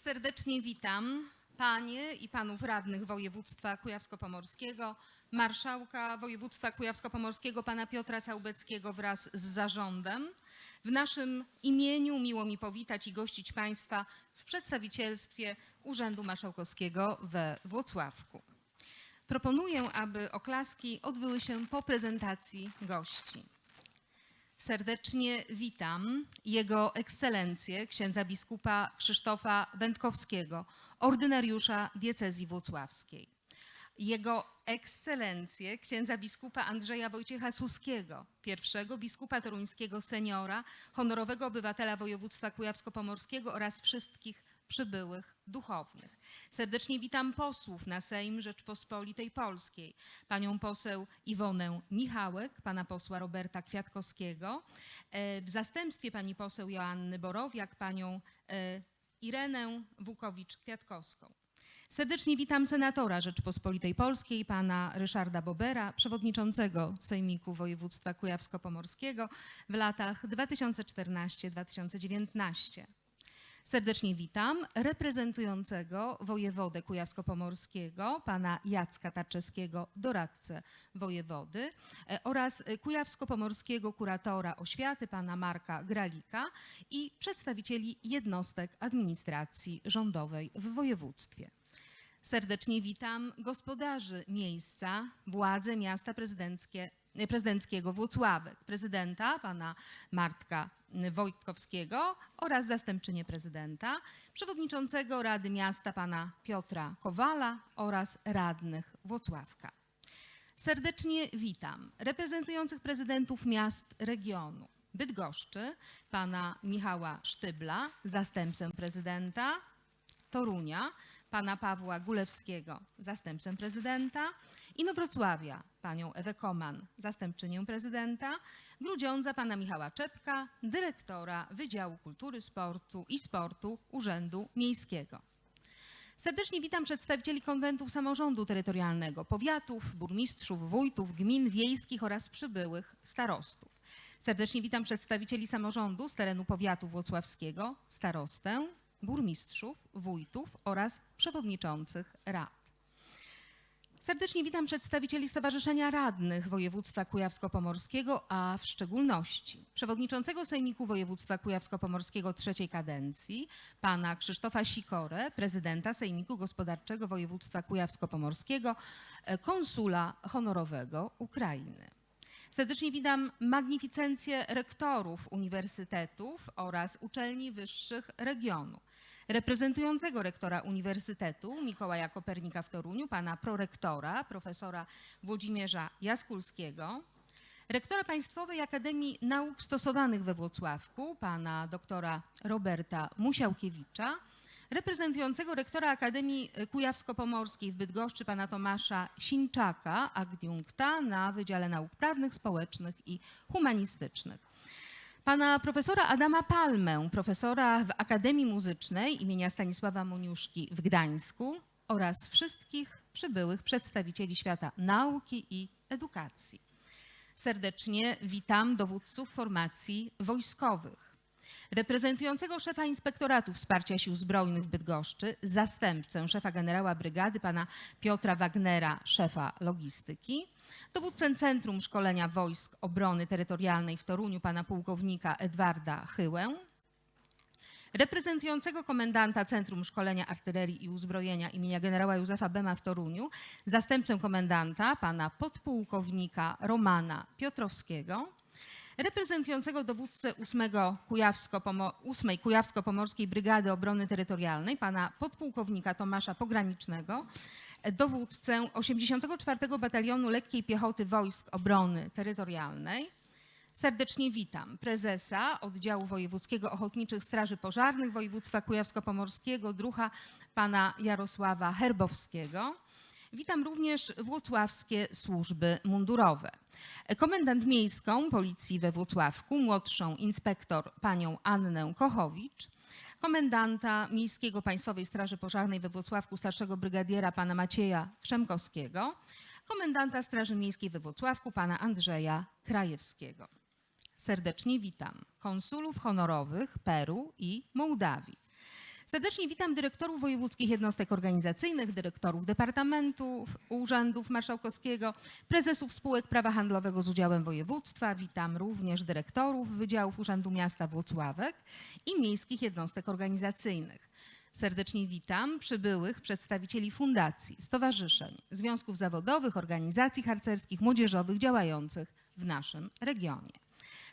Serdecznie witam panie i panów radnych województwa kujawsko-pomorskiego, marszałka województwa kujawsko-pomorskiego pana Piotra Całbeckiego wraz z zarządem. W naszym imieniu miło mi powitać i gościć państwa w przedstawicielstwie Urzędu Marszałkowskiego we Włocławku. Proponuję, aby oklaski odbyły się po prezentacji gości. Serdecznie witam Jego Ekscelencję księdza biskupa Krzysztofa Wędkowskiego, ordynariusza diecezji włocławskiej. Jego Ekscelencję księdza biskupa Andrzeja Wojciecha Suskiego, pierwszego biskupa toruńskiego seniora, honorowego obywatela województwa kujawsko-pomorskiego oraz wszystkich przybyłych duchownych. Serdecznie witam posłów na Sejm Rzeczpospolitej Polskiej, panią poseł Iwonę Michałek, pana posła Roberta Kwiatkowskiego, e, w zastępstwie pani poseł Joanny Borowiak, panią e, Irenę Wukowicz-Kwiatkowską. Serdecznie witam senatora Rzeczpospolitej Polskiej, pana Ryszarda Bobera, przewodniczącego Sejmiku Województwa Kujawsko-Pomorskiego w latach 2014-2019. Serdecznie witam reprezentującego wojewodę kujawsko-pomorskiego, pana Jacka Tarczewskiego, doradcę wojewody e, oraz kujawsko-pomorskiego kuratora oświaty, pana Marka Gralika i przedstawicieli jednostek administracji rządowej w województwie. Serdecznie witam gospodarzy miejsca, władze miasta prezydenckie, prezydenckiego Włocławek, prezydenta pana Martka Wojtkowskiego oraz zastępczynię prezydenta, przewodniczącego Rady Miasta pana Piotra Kowala oraz radnych Włocławka. Serdecznie witam reprezentujących prezydentów miast regionu. Bydgoszczy, pana Michała Sztybla, zastępcę prezydenta, Torunia, pana Pawła Gulewskiego, zastępcę prezydenta, Inowrocławia, panią Ewę Koman, zastępczynię prezydenta, Grudziądza, pana Michała Czepka, dyrektora Wydziału Kultury, Sportu i Sportu Urzędu Miejskiego. Serdecznie witam przedstawicieli konwentów samorządu terytorialnego, powiatów, burmistrzów, wójtów, gmin wiejskich oraz przybyłych starostów. Serdecznie witam przedstawicieli samorządu z terenu powiatu włocławskiego, starostę, burmistrzów, wójtów oraz przewodniczących rad. Serdecznie witam przedstawicieli Stowarzyszenia Radnych Województwa Kujawsko-Pomorskiego, a w szczególności przewodniczącego Sejmiku Województwa Kujawsko-Pomorskiego trzeciej kadencji, pana Krzysztofa Sikorę, prezydenta Sejmiku Gospodarczego Województwa Kujawsko-Pomorskiego, e, konsula honorowego Ukrainy. Serdecznie witam magnificencję rektorów uniwersytetów oraz uczelni wyższych regionu. Reprezentującego rektora Uniwersytetu Mikołaja Kopernika w Toruniu, pana prorektora, profesora Włodzimierza Jaskulskiego, rektora Państwowej Akademii Nauk Stosowanych we Włocławku, pana doktora Roberta Musiałkiewicza, reprezentującego rektora Akademii Kujawsko-Pomorskiej w Bydgoszczy, pana Tomasza Sińczaka, adiunkta na Wydziale Nauk Prawnych, Społecznych i Humanistycznych. Pana profesora Adama Palmę, profesora w Akademii Muzycznej imienia Stanisława Moniuszki w Gdańsku oraz wszystkich przybyłych przedstawicieli świata nauki i edukacji. Serdecznie witam dowódców formacji wojskowych reprezentującego szefa Inspektoratu Wsparcia Sił Zbrojnych w Bydgoszczy, zastępcę szefa generała brygady pana Piotra Wagnera, szefa logistyki, dowódcę Centrum Szkolenia Wojsk Obrony Terytorialnej w Toruniu pana pułkownika Edwarda Chyłę, reprezentującego komendanta Centrum Szkolenia Artylerii i Uzbrojenia imienia generała Józefa Bema w Toruniu, zastępcę komendanta pana podpułkownika Romana Piotrowskiego, reprezentującego dowódcę 8 Kujawsko-Pomo- 8 Kujawsko-Pomorskiej Brygady Obrony Terytorialnej, pana podpułkownika Tomasza Pogranicznego, dowódcę 84 Batalionu Lekkiej Piechoty Wojsk Obrony Terytorialnej. Serdecznie witam prezesa Oddziału Wojewódzkiego Ochotniczych Straży Pożarnych Województwa Kujawsko-Pomorskiego, druha pana Jarosława Herbowskiego. Witam również włocławskie służby mundurowe. Komendant miejską Policji we Włocławku, młodszą inspektor panią Annę Kochowicz, komendanta Miejskiego Państwowej Straży Pożarnej we Włocławku, starszego brygadiera pana Macieja Krzemkowskiego, komendanta Straży Miejskiej we Włocławku, pana Andrzeja Krajewskiego. Serdecznie witam konsulów honorowych Peru i Mołdawii. Serdecznie witam dyrektorów wojewódzkich jednostek organizacyjnych, dyrektorów departamentów, urzędów marszałkowskiego, prezesów spółek prawa handlowego z udziałem województwa. Witam również dyrektorów Wydziałów Urzędu Miasta Włocławek i miejskich jednostek organizacyjnych. Serdecznie witam przybyłych przedstawicieli fundacji, stowarzyszeń, związków zawodowych, organizacji harcerskich, młodzieżowych działających w naszym regionie.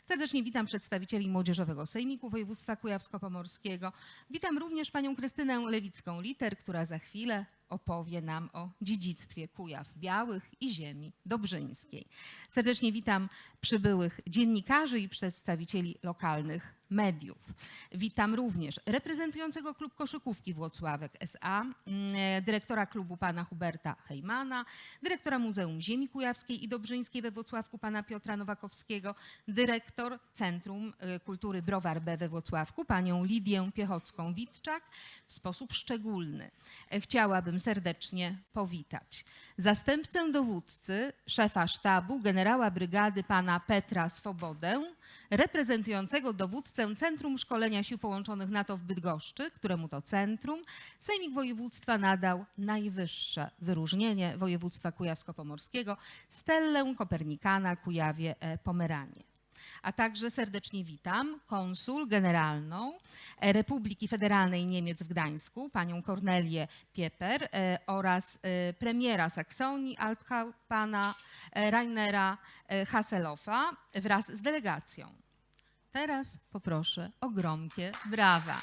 Serdecznie witam przedstawicieli Młodzieżowego Sejmiku Województwa Kujawsko-Pomorskiego. Witam również panią Krystynę Lewicką-Liter, która za chwilę opowie nam o dziedzictwie Kujaw Białych i ziemi dobrzyńskiej. Serdecznie witam przybyłych dziennikarzy i przedstawicieli lokalnych mediów. Witam również reprezentującego klub koszykówki Włocławek SA, mm, e, dyrektora klubu pana Huberta Hejmana, dyrektora Muzeum Ziemi Kujawskiej i Dobrzyńskiej we Włocławku pana Piotra Nowakowskiego, dyrektor Centrum e, Kultury Browar B we Włocławku panią Lidię Piechocką-Witczak. W sposób szczególny e, chciałabym serdecznie powitać zastępcę dowódcy szefa sztabu generała brygady pana Petra Swobodę, reprezentującego dowódcę Centrum Szkolenia Sił Połączonych NATO w Bydgoszczy, któremu to centrum Sejmik Województwa nadał najwyższe wyróżnienie województwa kujawsko-pomorskiego Stellę Kopernikana Kujawie Pomeranie. A także serdecznie witam konsul generalną e, Republiki Federalnej Niemiec w Gdańsku, panią Kornelię Pieper e, oraz e, premiera Saksonii pana Rainera Hasselhoffa wraz z delegacją. Teraz poproszę o gromkie brawa.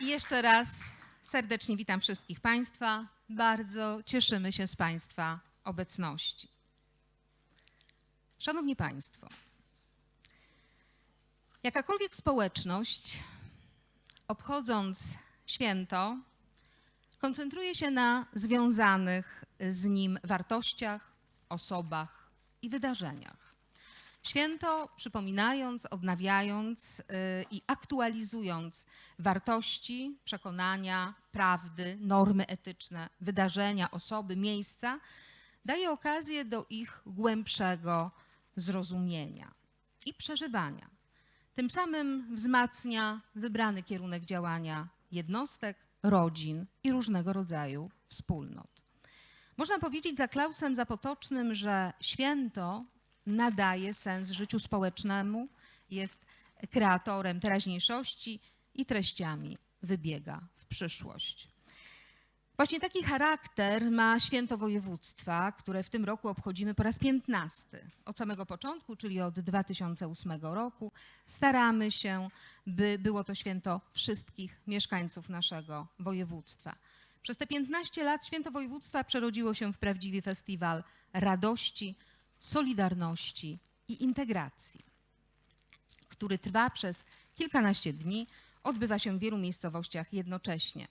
I jeszcze raz serdecznie witam wszystkich Państwa. Bardzo cieszymy się z Państwa obecności. Szanowni Państwo, jakakolwiek społeczność, obchodząc święto, koncentruje się na związanych z nim wartościach, osobach i wydarzeniach. Święto przypominając, odnawiając y, i aktualizując wartości, przekonania, prawdy, normy etyczne, wydarzenia, osoby, miejsca, daje okazję do ich głębszego zrozumienia i przeżywania. Tym samym wzmacnia wybrany kierunek działania jednostek, rodzin i różnego rodzaju wspólnot. Można powiedzieć za Klausem Zapotocznym, że święto nadaje sens życiu społecznemu, jest kreatorem teraźniejszości i treściami wybiega w przyszłość. Właśnie taki charakter ma święto województwa, które w tym roku obchodzimy po raz 15. Od samego początku, czyli od 2008 roku, staramy się, by było to święto wszystkich mieszkańców naszego województwa. Przez te 15 lat święto województwa przerodziło się w prawdziwy festiwal radości, solidarności i integracji, który trwa przez kilkanaście dni, odbywa się w wielu miejscowościach jednocześnie.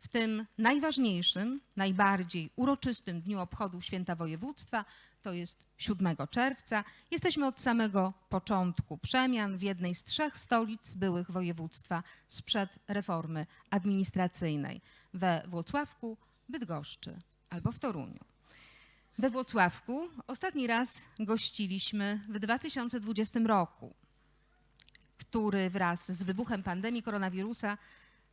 W tym najważniejszym, najbardziej uroczystym dniu obchodów Święta Województwa, to jest 7 czerwca, jesteśmy od samego początku przemian w jednej z trzech stolic byłych województwa sprzed reformy administracyjnej we Włocławku, Bydgoszczy albo w Toruniu. We Włocławku ostatni raz gościliśmy w 2020 roku, który wraz z wybuchem pandemii koronawirusa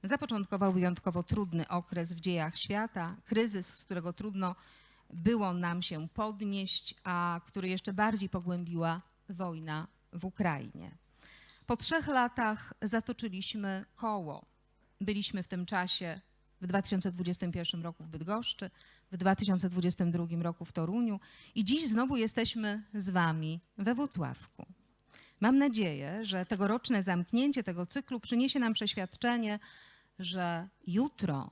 zapoczątkował wyjątkowo trudny okres w dziejach świata, kryzys, z którego trudno było nam się podnieść, a który jeszcze bardziej pogłębiła wojna w Ukrainie. Po trzech latach zatoczyliśmy koło. Byliśmy w tym czasie w 2021 roku w Bydgoszczy, w 2022 roku w Toruniu i dziś znowu jesteśmy z Wami we Włocławku. Mam nadzieję, że tegoroczne zamknięcie tego cyklu przyniesie nam przeświadczenie, że jutro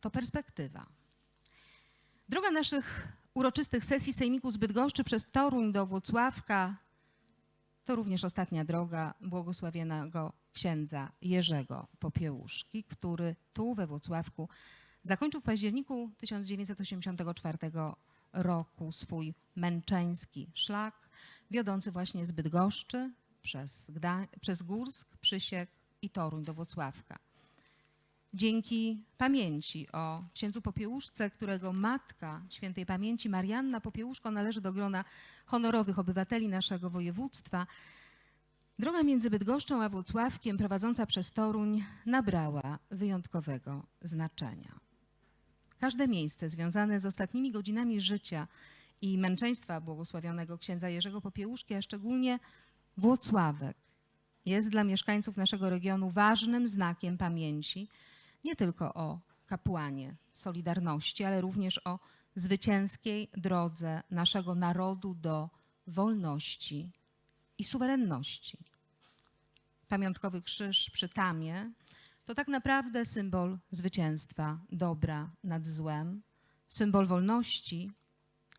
to perspektywa. Droga naszych uroczystych sesji Sejmiku z Bydgoszczy przez Toruń do Włocławka to również ostatnia droga błogosławionego księdza Jerzego Popiełuszki, który tu we Włocławku zakończył w październiku 1984 roku swój męczeński szlak, wiodący właśnie z Bydgoszczy przez, Gda- przez Górsk, Przysiek i Toruń do Włocławka. Dzięki pamięci o księdzu Popiełuszce, którego matka świętej pamięci Marianna Popiełuszko należy do grona honorowych obywateli naszego województwa, droga między Bydgoszczą a Włocławkiem prowadząca przez Toruń nabrała wyjątkowego znaczenia. Każde miejsce związane z ostatnimi godzinami życia i męczeństwa błogosławionego księdza Jerzego Popiełuszki, a szczególnie Włocławek, jest dla mieszkańców naszego regionu ważnym znakiem pamięci nie tylko o kapłanie Solidarności, ale również o zwycięskiej drodze naszego narodu do wolności i suwerenności. Pamiątkowy krzyż przy Tamie to tak naprawdę symbol zwycięstwa dobra nad złem, symbol wolności,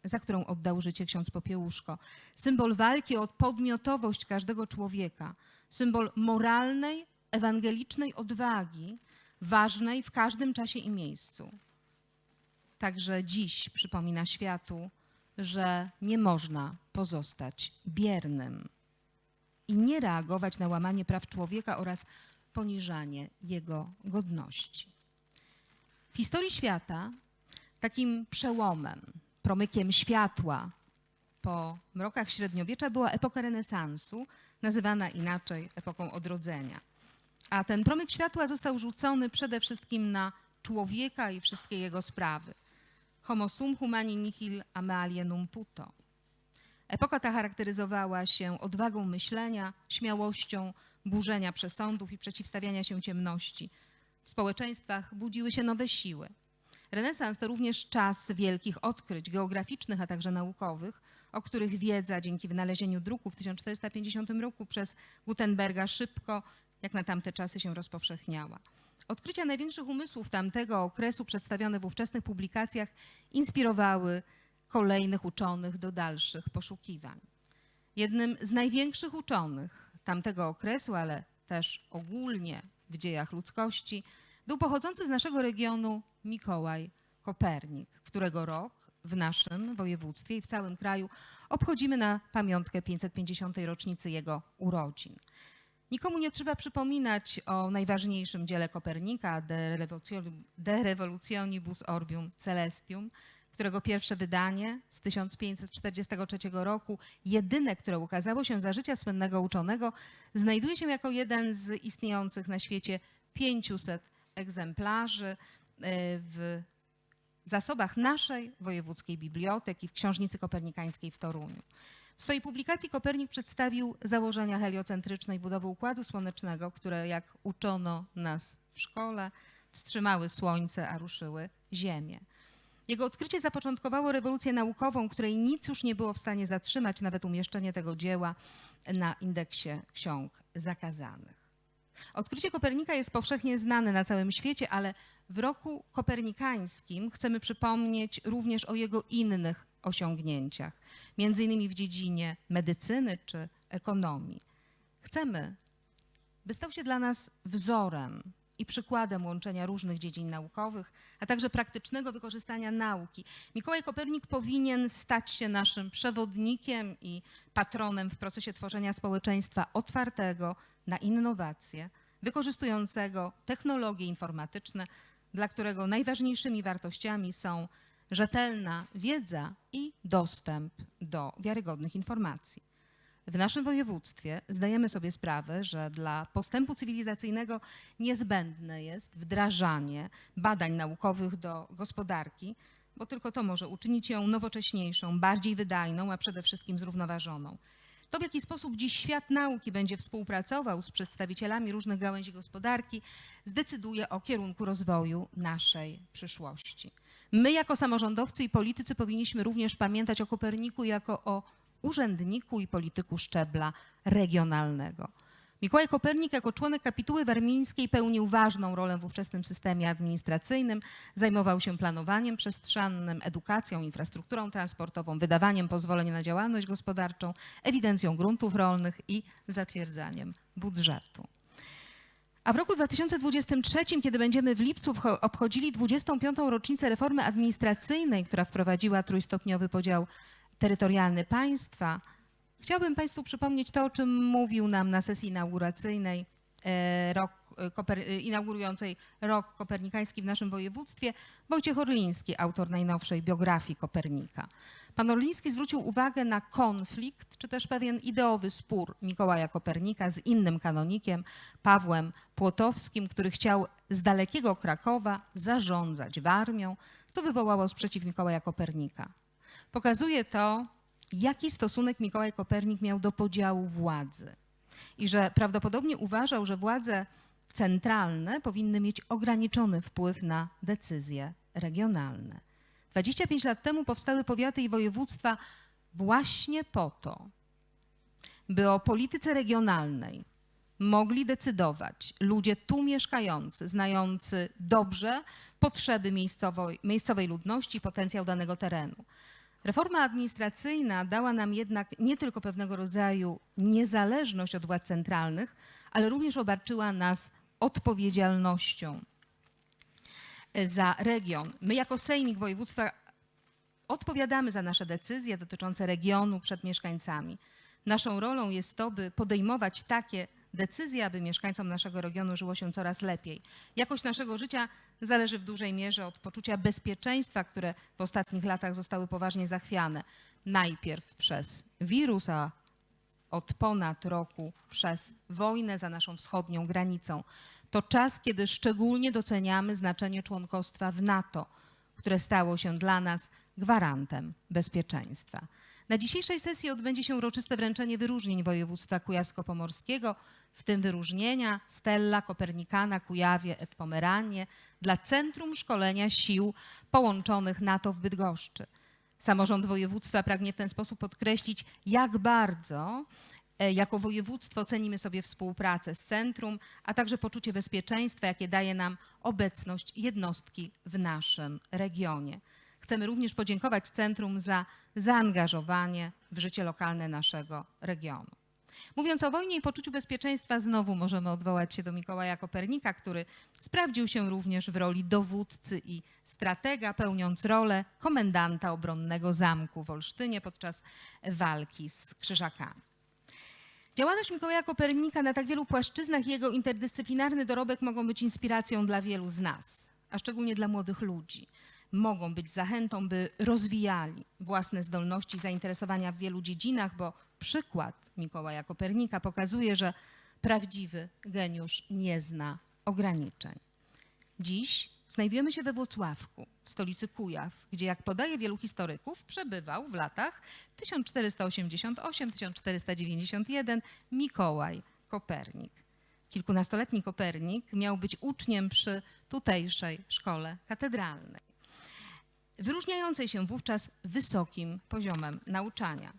za którą oddał życie ksiądz Popiełuszko, symbol walki o podmiotowość każdego człowieka, symbol moralnej, ewangelicznej odwagi, ważnej w każdym czasie i miejscu. Także dziś przypomina światu, że nie można pozostać biernym i nie reagować na łamanie praw człowieka oraz poniżanie jego godności. W historii świata takim przełomem, promykiem światła po mrokach średniowiecza była epoka renesansu, nazywana inaczej epoką odrodzenia. A ten promyk światła został rzucony przede wszystkim na człowieka i wszystkie jego sprawy. Homo sum humani nihil a me alienum puto. Epoka ta charakteryzowała się odwagą myślenia, śmiałością burzenia przesądów i przeciwstawiania się ciemności. W społeczeństwach budziły się nowe siły. Renesans to również czas wielkich odkryć geograficznych, a także naukowych, o których wiedza dzięki wynalezieniu druku w 1450 roku przez Gutenberga szybko, jak na tamte czasy, się rozpowszechniała. Odkrycia największych umysłów tamtego okresu, przedstawione w ówczesnych publikacjach, inspirowały kolejnych uczonych do dalszych poszukiwań. Jednym z największych uczonych tamtego okresu, ale też ogólnie w dziejach ludzkości, był pochodzący z naszego regionu Mikołaj Kopernik, którego rok w naszym województwie i w całym kraju obchodzimy na pamiątkę 550. rocznicy jego urodzin. Nikomu nie trzeba przypominać o najważniejszym dziele Kopernika, De Revolutio- De Revolutionibus Orbium Celestium, którego pierwsze wydanie z 1543 roku, jedyne, które ukazało się za życia słynnego uczonego, znajduje się jako jeden z istniejących na świecie 500 egzemplarzy e, w zasobach naszej wojewódzkiej biblioteki w Książnicy Kopernikańskiej w Toruniu. W swojej publikacji Kopernik przedstawił założenia heliocentrycznej budowy Układu Słonecznego, które, jak uczono nas w szkole, wstrzymały Słońce, a ruszyły Ziemię. Jego odkrycie zapoczątkowało rewolucję naukową, której nic już nie było w stanie zatrzymać, nawet umieszczenie tego dzieła na indeksie ksiąg zakazanych. Odkrycie Kopernika jest powszechnie znane na całym świecie, ale w roku kopernikańskim chcemy przypomnieć również o jego innych osiągnięciach, między innymi w dziedzinie medycyny czy ekonomii. Chcemy, by stał się dla nas wzorem i przykładem łączenia różnych dziedzin naukowych, a także praktycznego wykorzystania nauki. Mikołaj Kopernik powinien stać się naszym przewodnikiem i patronem w procesie tworzenia społeczeństwa otwartego na innowacje, wykorzystującego technologie informatyczne, dla którego najważniejszymi wartościami są rzetelna wiedza i dostęp do wiarygodnych informacji. W naszym województwie zdajemy sobie sprawę, że dla postępu cywilizacyjnego niezbędne jest wdrażanie badań naukowych do gospodarki, bo tylko to może uczynić ją nowocześniejszą, bardziej wydajną, a przede wszystkim zrównoważoną. To, w jaki sposób dziś świat nauki będzie współpracował z przedstawicielami różnych gałęzi gospodarki, zdecyduje o kierunku rozwoju naszej przyszłości. My, jako samorządowcy i politycy, powinniśmy również pamiętać o Koperniku jako o urzędniku i polityku szczebla regionalnego. Mikołaj Kopernik jako członek kapituły warmińskiej pełnił ważną rolę w ówczesnym systemie administracyjnym, zajmował się planowaniem przestrzennym, edukacją, infrastrukturą transportową, wydawaniem pozwoleń na działalność gospodarczą, ewidencją gruntów rolnych i zatwierdzaniem budżetu. A w roku 2023, kiedy będziemy w lipcu obchodzili 25. rocznicę reformy administracyjnej, która wprowadziła trójstopniowy podział terytorialny państwa, chciałbym Państwu przypomnieć to, o czym mówił nam na sesji inauguracyjnej e, rok, koper, y, inaugurującej rok kopernikański w naszym województwie, Wojciech Orliński, autor najnowszej biografii Kopernika. Pan Orliński zwrócił uwagę na konflikt, czy też pewien ideowy spór Mikołaja Kopernika z innym kanonikiem, Pawłem Płotowskim, który chciał z dalekiego Krakowa zarządzać Warmią, co wywołało sprzeciw Mikołaja Kopernika. Pokazuje to, jaki stosunek Mikołaj Kopernik miał do podziału władzy i że prawdopodobnie uważał, że władze centralne powinny mieć ograniczony wpływ na decyzje regionalne. 25 lat temu powstały powiaty i województwa właśnie po to, by o polityce regionalnej mogli decydować ludzie tu mieszkający, znający dobrze potrzeby miejscowej, miejscowej ludności i potencjał danego terenu. Reforma administracyjna dała nam jednak nie tylko pewnego rodzaju niezależność od władz centralnych, ale również obarczyła nas odpowiedzialnością za region. My jako Sejmik Województwa odpowiadamy za nasze decyzje dotyczące regionu przed mieszkańcami. Naszą rolą jest to, by podejmować takie decyzje, aby mieszkańcom naszego regionu żyło się coraz lepiej. Jakość naszego życia zależy w dużej mierze od poczucia bezpieczeństwa, które w ostatnich latach zostały poważnie zachwiane. Najpierw przez wirus, a od ponad roku przez wojnę za naszą wschodnią granicą. To czas, kiedy szczególnie doceniamy znaczenie członkostwa w NATO, które stało się dla nas gwarantem bezpieczeństwa. Na dzisiejszej sesji odbędzie się uroczyste wręczenie wyróżnień województwa kujawsko-pomorskiego, w tym wyróżnienia Stella Kopernikana Kujawie et Pomeranie dla Centrum Szkolenia Sił Połączonych NATO w Bydgoszczy. Samorząd województwa pragnie w ten sposób podkreślić, jak bardzo e, jako województwo cenimy sobie współpracę z centrum, a także poczucie bezpieczeństwa, jakie daje nam obecność jednostki w naszym regionie. Chcemy również podziękować centrum za zaangażowanie w życie lokalne naszego regionu. Mówiąc o wojnie i poczuciu bezpieczeństwa, znowu możemy odwołać się do Mikołaja Kopernika, który sprawdził się również w roli dowódcy i stratega, pełniąc rolę komendanta obronnego zamku w Olsztynie podczas walki z Krzyżakami. Działalność Mikołaja Kopernika na tak wielu płaszczyznach i jego interdyscyplinarny dorobek mogą być inspiracją dla wielu z nas, a szczególnie dla młodych ludzi. Mogą być zachętą, by rozwijali własne zdolności i zainteresowania w wielu dziedzinach, bo przykład Mikołaja Kopernika pokazuje, że prawdziwy geniusz nie zna ograniczeń. Dziś znajdujemy się we Włocławku, stolicy Kujaw, gdzie, jak podaje wielu historyków, przebywał w latach 1488-1491 Mikołaj Kopernik. Kilkunastoletni Kopernik miał być uczniem przy tutejszej szkole katedralnej, wyróżniającej się wówczas wysokim poziomem nauczania.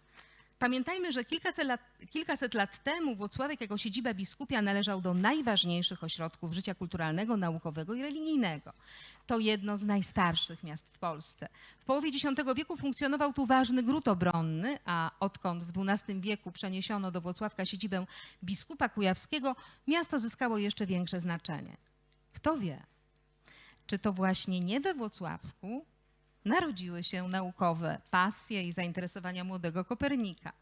Pamiętajmy, że kilkaset lat, kilkaset lat temu Włocławek jako siedziba biskupia należał do najważniejszych ośrodków życia kulturalnego, naukowego i religijnego. To jedno z najstarszych miast w Polsce. W połowie X wieku funkcjonował tu ważny gród obronny, a odkąd w XII wieku przeniesiono do Włocławka siedzibę biskupa kujawskiego, miasto zyskało jeszcze większe znaczenie. Kto wie, czy to właśnie nie we Włocławku narodziły się naukowe pasje i zainteresowania młodego Kopernika.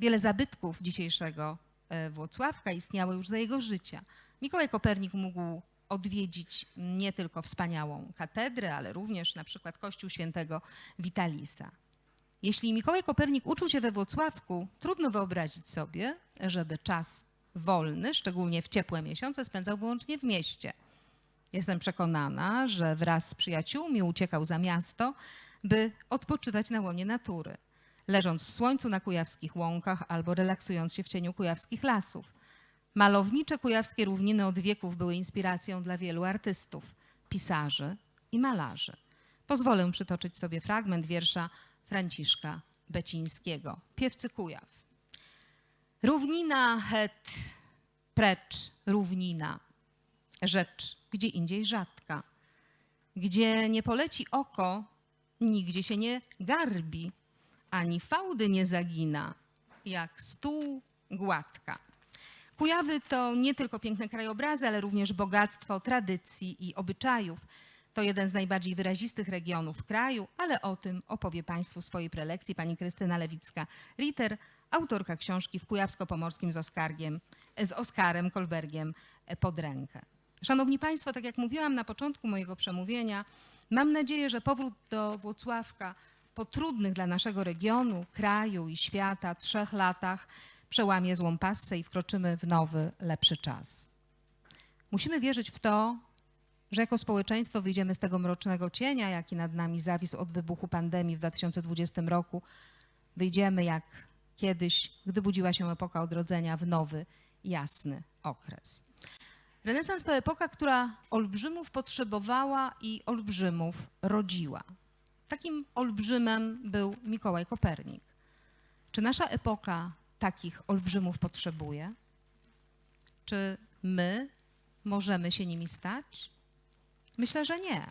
Wiele zabytków dzisiejszego e, Włocławka istniało już za jego życia. Mikołaj Kopernik mógł odwiedzić nie tylko wspaniałą katedrę, ale również na przykład kościół świętego Witalisa. Jeśli Mikołaj Kopernik uczył się we Włocławku, trudno wyobrazić sobie, żeby czas wolny, szczególnie w ciepłe miesiące, spędzał wyłącznie w mieście – Jestem przekonana, że wraz z przyjaciółmi uciekał za miasto, by odpoczywać na łonie natury, leżąc w słońcu na kujawskich łąkach albo relaksując się w cieniu kujawskich lasów. Malownicze kujawskie równiny od wieków były inspiracją dla wielu artystów, pisarzy i malarzy. Pozwolę przytoczyć sobie fragment wiersza Franciszka Becińskiego, Piewcy Kujaw. Równina het precz równina, rzecz gdzie indziej rzadka. Gdzie nie poleci oko, nigdzie się nie garbi, ani fałdy nie zagina, jak stół gładka. Kujawy to nie tylko piękne krajobrazy, ale również bogactwo tradycji i obyczajów. To jeden z najbardziej wyrazistych regionów kraju, ale o tym opowie Państwu w swojej prelekcji pani Krystyna Lewicka-Ritter, autorka książki w Kujawsko-Pomorskim z, Oskargiem, z Oskarem Kolbergiem pod rękę. Szanowni Państwo, tak jak mówiłam na początku mojego przemówienia, mam nadzieję, że powrót do Włocławka po trudnych dla naszego regionu, kraju i świata trzech latach przełamie złą passę i wkroczymy w nowy, lepszy czas. Musimy wierzyć w to, że jako społeczeństwo wyjdziemy z tego mrocznego cienia, jaki nad nami zawisł od wybuchu pandemii w 2020 roku. Wyjdziemy jak kiedyś, gdy budziła się epoka odrodzenia w nowy, jasny okres. Renesans to epoka, która olbrzymów potrzebowała i olbrzymów rodziła. Takim olbrzymem był Mikołaj Kopernik. Czy nasza epoka takich olbrzymów potrzebuje? Czy my możemy się nimi stać? Myślę, że nie.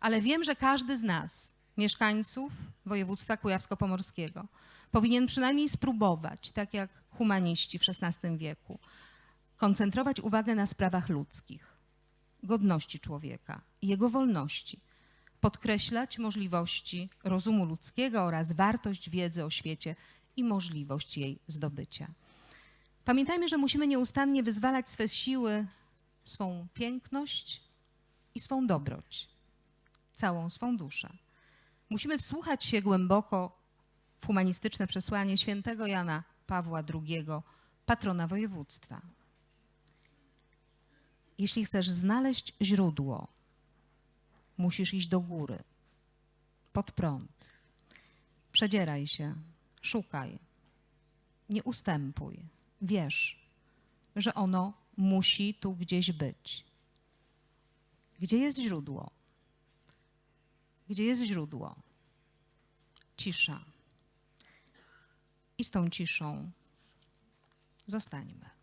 Ale wiem, że każdy z nas, mieszkańców województwa kujawsko-pomorskiego, powinien przynajmniej spróbować, tak jak humaniści w XVI wieku, koncentrować uwagę na sprawach ludzkich, godności człowieka i jego wolności, podkreślać możliwości rozumu ludzkiego oraz wartość wiedzy o świecie i możliwość jej zdobycia. Pamiętajmy, że musimy nieustannie wyzwalać swe siły, swą piękność i swą dobroć, całą swą duszę. Musimy wsłuchać się głęboko w humanistyczne przesłanie świętego Jana Pawła II, patrona województwa. Jeśli chcesz znaleźć źródło, musisz iść do góry, pod prąd. Przedzieraj się, szukaj, nie ustępuj. Wiesz, że ono musi tu gdzieś być. Gdzie jest źródło? Gdzie jest źródło? Cisza. I z tą ciszą zostańmy.